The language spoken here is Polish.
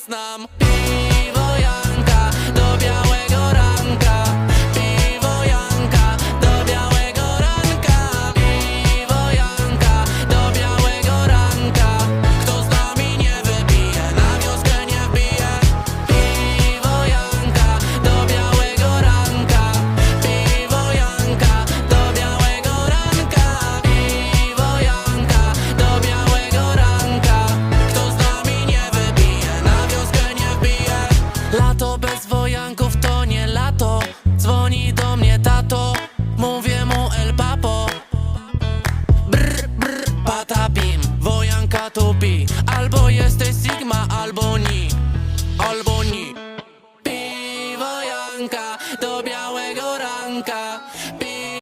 час нам піва. to Albo jesteś Sigma, albo ni. Albo ni. Piwo Janka do białego ranka. Pi